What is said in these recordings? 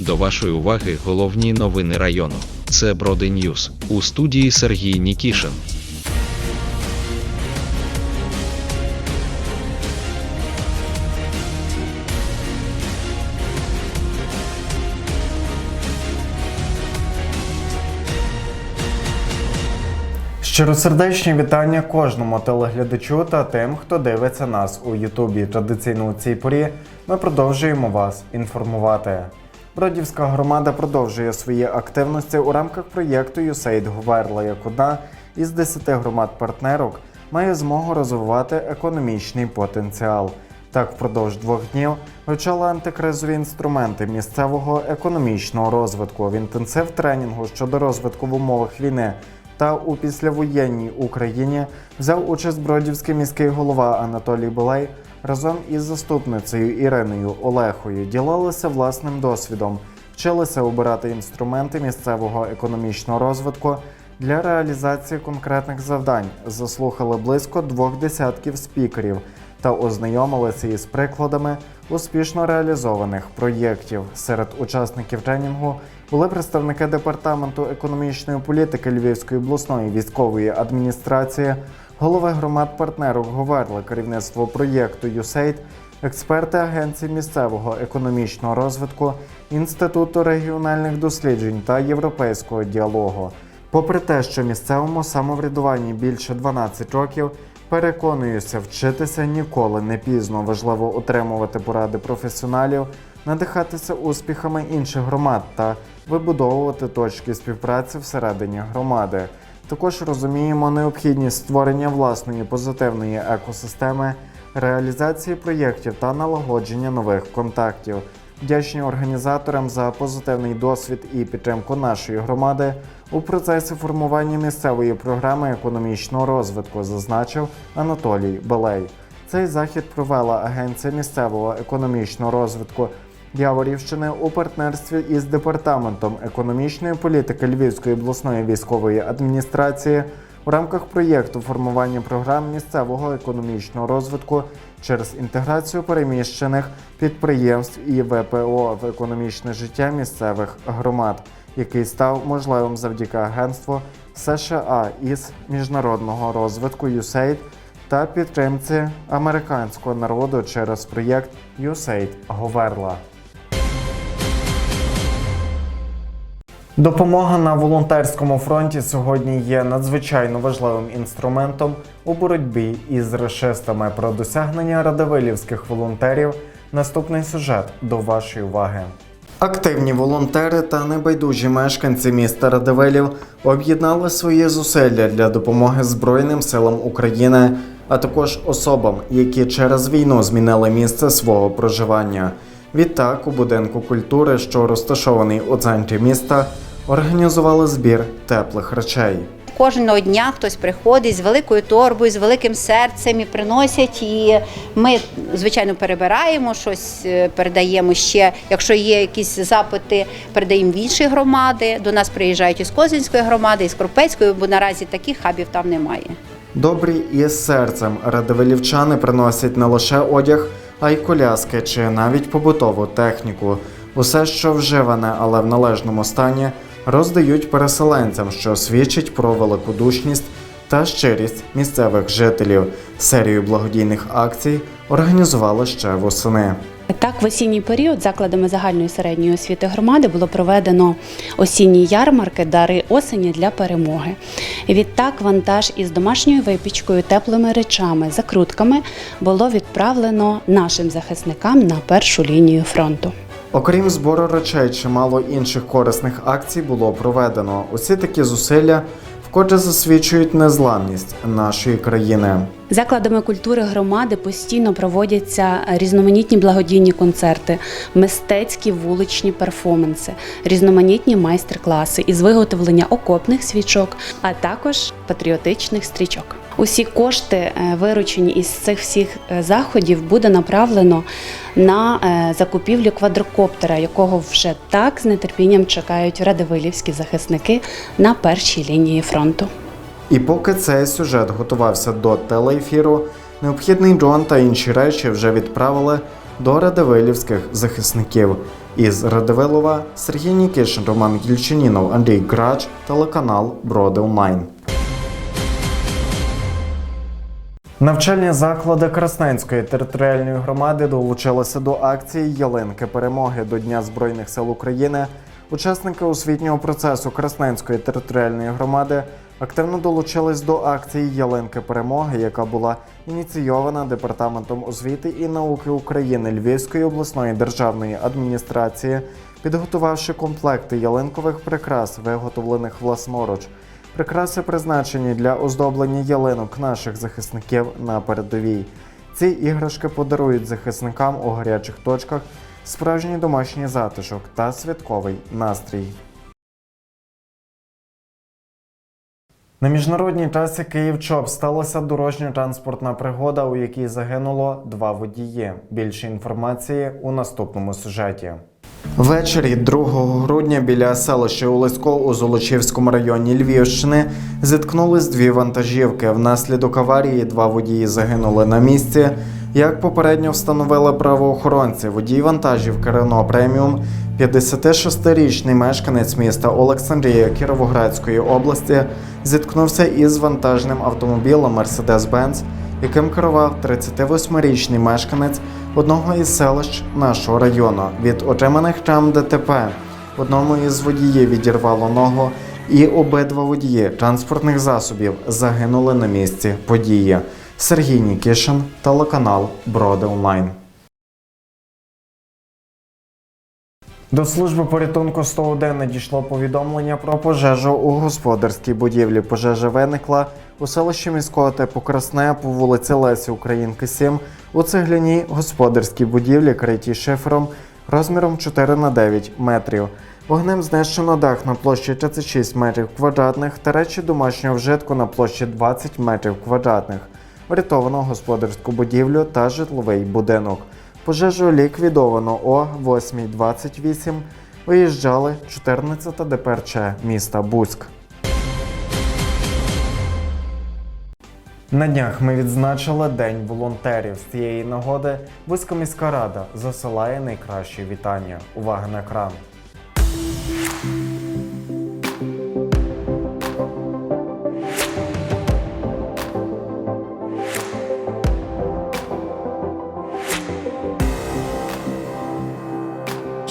До вашої уваги головні новини району. Це Броди Ньюс у студії Сергій Нікішин. Щиросердечні вітання кожному телеглядачу та тим, хто дивиться нас у Ютубі. Традиційно у цій порі ми продовжуємо вас інформувати. Бродівська громада продовжує свої активності у рамках проєкту USAID Говерла як одна із 10 громад-партнерок має змогу розвивати економічний потенціал. Так, впродовж двох днів вивчала антикризові інструменти місцевого економічного розвитку в інтенсив тренінгу щодо розвитку в умовах війни та у післявоєнній Україні взяв участь бродівський міський голова Анатолій Балай разом із заступницею Іриною Олехою ділилися власним досвідом, вчилися обирати інструменти місцевого економічного розвитку для реалізації конкретних завдань, заслухали близько двох десятків спікерів та ознайомилися із прикладами успішно реалізованих проєктів. Серед учасників тренінгу були представники департаменту економічної політики Львівської обласної військової адміністрації, голови громад партнерок Говерла, керівництво проєкту USAID, експерти Агенції місцевого економічного розвитку, Інституту регіональних досліджень та європейського діалогу. Попри те, що місцевому самоврядуванні більше 12 років, переконуюся, вчитися ніколи не пізно. Важливо отримувати поради професіоналів, надихатися успіхами інших громад та вибудовувати точки співпраці всередині громади. Також розуміємо необхідність створення власної позитивної екосистеми, реалізації проєктів та налагодження нових контактів. Вдячні організаторам за позитивний досвід і підтримку нашої громади у процесі формування місцевої програми економічного розвитку, зазначив Анатолій Балей. Цей захід провела Агенція місцевого економічного розвитку Яворівщини у партнерстві із департаментом економічної політики Львівської обласної військової адміністрації у рамках проєкту формування програм місцевого економічного розвитку через інтеграцію переміщених підприємств і ВПО в економічне життя місцевих громад, який став можливим завдяки агентству США із міжнародного розвитку USAID та підтримці американського народу через проєкт USAID Говерла. Допомога на волонтерському фронті сьогодні є надзвичайно важливим інструментом у боротьбі із расистами. Про досягнення радивилівських волонтерів. Наступний сюжет до вашої уваги. Активні волонтери та небайдужі мешканці міста Радивилів об'єднали свої зусилля для допомоги Збройним силам України, а також особам, які через війну змінили місце свого проживання. Відтак, у будинку культури, що розташований у центрі міста, організували збір теплих речей. Кожного дня хтось приходить з великою торбою, з великим серцем і приносять. І ми, звичайно, перебираємо щось, е, передаємо ще. Якщо є якісь запити, передаємо в інші громади. До нас приїжджають із Козинської громади, із Крупецької, бо наразі таких хабів там немає. Добрі із серцем радивилівчани приносять не лише одяг, а й коляски чи навіть побутову техніку. Усе, що вживане, але в належному стані, роздають переселенцям, що свідчить про великодушність та щирість місцевих жителів. Серію благодійних акцій організували ще восени. Так, в осінній період закладами загальної середньої освіти громади було проведено осінні ярмарки Дари осені для перемоги. Відтак, вантаж із домашньою випічкою, теплими речами, закрутками було відправлено нашим захисникам на першу лінію фронту. Окрім збору речей, чимало інших корисних акцій було проведено. Усі такі зусилля вкотре засвідчують незламність нашої країни. Закладами культури громади постійно проводяться різноманітні благодійні концерти, мистецькі вуличні перформанси, різноманітні майстер-класи із виготовлення окопних свічок, а також патріотичних стрічок. Усі кошти, е, виручені із цих всіх е, заходів, буде направлено на е, закупівлю квадрокоптера, якого вже так з нетерпінням чекають радивилівські захисники на першій лінії фронту. І поки цей сюжет готувався до телеефіру, необхідний дрон та інші речі вже відправили до радивилівських захисників. Із Радивилова Сергій Нікішин, Роман Кільчинінов, Андрій Грач, телеканал Броди Онлайн. Навчальні заклади Красненської територіальної громади долучилися до акції Ялинки перемоги до Дня Збройних сил України. Учасники освітнього процесу Красненської територіальної громади активно долучились до акції Ялинки перемоги, яка була ініційована департаментом освіти і науки України Львівської обласної державної адміністрації, підготувавши комплекти ялинкових прикрас, виготовлених власноруч. Прикраси призначені для оздоблення ялинок наших захисників на передовій. Ці іграшки подарують захисникам у гарячих точках справжній домашній затишок та святковий настрій. На міжнародній трасі Київ-Чоп сталася дорожньо-транспортна пригода, у якій загинуло два водії. Більше інформації у наступному сюжеті. Ввечері 2 грудня біля селища Улисько у Золочівському районі Львівщини зіткнулись дві вантажівки. Внаслідок аварії два водії загинули на місці. Як попередньо встановили правоохоронці, водій вантажівки Рено Преміум, 56-річний мешканець міста Олександрія Кіровоградської області, зіткнувся із вантажним автомобілем Mercedes-Benz, яким керував 38-річний мешканець одного із селищ нашого району. Від отриманих там ДТП одному із водіїв відірвало ногу, і обидва водії транспортних засобів загинули на місці події. Сергій Нікішин, телеканал Броди Онлайн. До служби порятунку 101 надійшло повідомлення про пожежу у господарській будівлі. Пожежа виникла у селищі міського типу Красне по вулиці Лесі Українки 7 у цегляній господарській будівлі, критій шифером розміром 4 на 9 метрів. Вогнем знищено дах на площі 36 метрів квадратних та речі домашнього вжитку на площі 20 метрів квадратних. Врятовано господарську будівлю та житловий будинок. Пожежу ліквідовано о 8.28. Виїжджали 14 ДПРЧ міста Буськ. На днях ми відзначили День волонтерів. З цієї нагоди Буська міська рада засилає найкращі вітання. Увага на екран.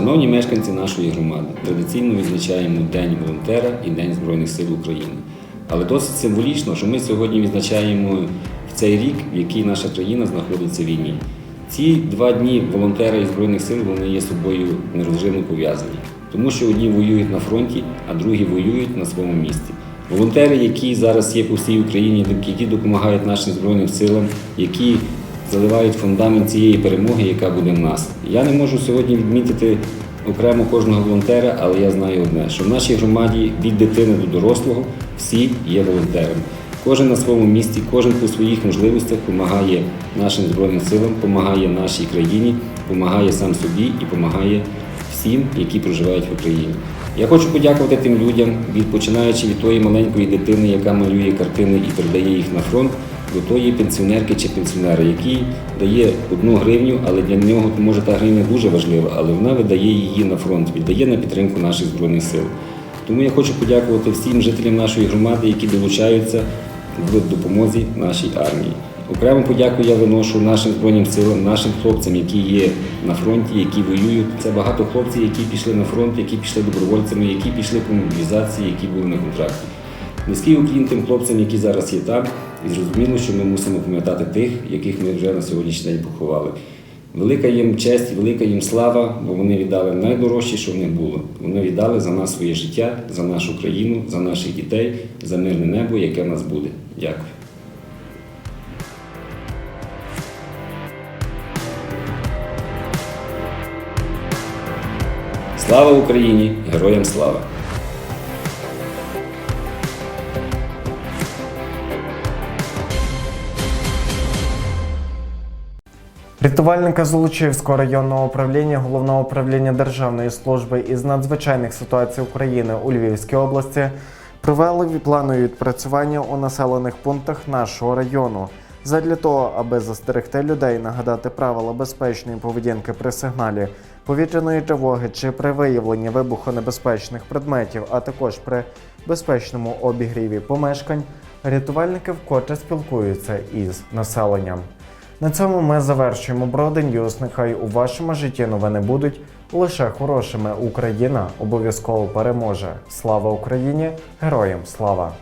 Шановні мешканці нашої громади, традиційно відзначаємо День волонтера і День Збройних сил України. Але досить символічно, що ми сьогодні відзначаємо в цей рік, в який наша країна знаходиться в війні. Ці два дні волонтера і Збройних сил вони є собою нерозривно пов'язані, тому що одні воюють на фронті, а другі воюють на своєму місці. Волонтери, які зараз є по всій Україні, які допомагають нашим збройним силам, які заливають фундамент цієї перемоги, яка буде в нас. Я не можу сьогодні відмітити окремо кожного волонтера, але я знаю одне, що в нашій громаді від дитини до дорослого всі є волонтерами. Кожен на своєму місці, кожен по своїх можливостях допомагає нашим збройним силам, допомагає нашій країні, допомагає сам собі і допомагає всім, які проживають в Україні. Я хочу подякувати тим людям, від починаючи від тої маленької дитини, яка малює картини і передає їх на фронт, до тої пенсіонерки чи пенсіонера, який дає одну гривню, але для нього може та гривня дуже важлива, але вона видає її на фронт, віддає на підтримку наших збройних сил. Тому я хочу подякувати всім жителям нашої громади, які долучаються в допомозі нашій армії. Окремо подяку я виношу нашим збройним силам, нашим хлопцям, які є на фронті, які воюють. Це багато хлопців, які пішли на фронт, які пішли добровольцями, які пішли по мобілізації, які були на контракті. Низький уклін тим хлопцям, які зараз є там, і зрозуміло, що ми мусимо пам'ятати тих, яких ми вже на сьогоднішній день поховали. Велика їм честь, велика їм слава, бо вони віддали найдорожче, що в них було. Вони віддали за нас своє життя, за нашу країну, за наших дітей, за мирне небо, яке в нас буде. Дякую. Слава Україні! Героям слава! Рятувальники Золочівського районного управління Головного управління Державної служби із надзвичайних ситуацій України у Львівській області провели планові відпрацювання у населених пунктах нашого району. Задля того, аби застерегти людей, нагадати правила безпечної поведінки при сигналі повітряної тривоги чи при виявленні вибухонебезпечних предметів, а також при безпечному обігріві помешкань, рятувальники вкотре спілкуються із населенням. На цьому ми завершуємо Бродень Ньюс. Нехай у вашому житті новини будуть лише хорошими. Україна обов'язково переможе. Слава Україні! Героям слава!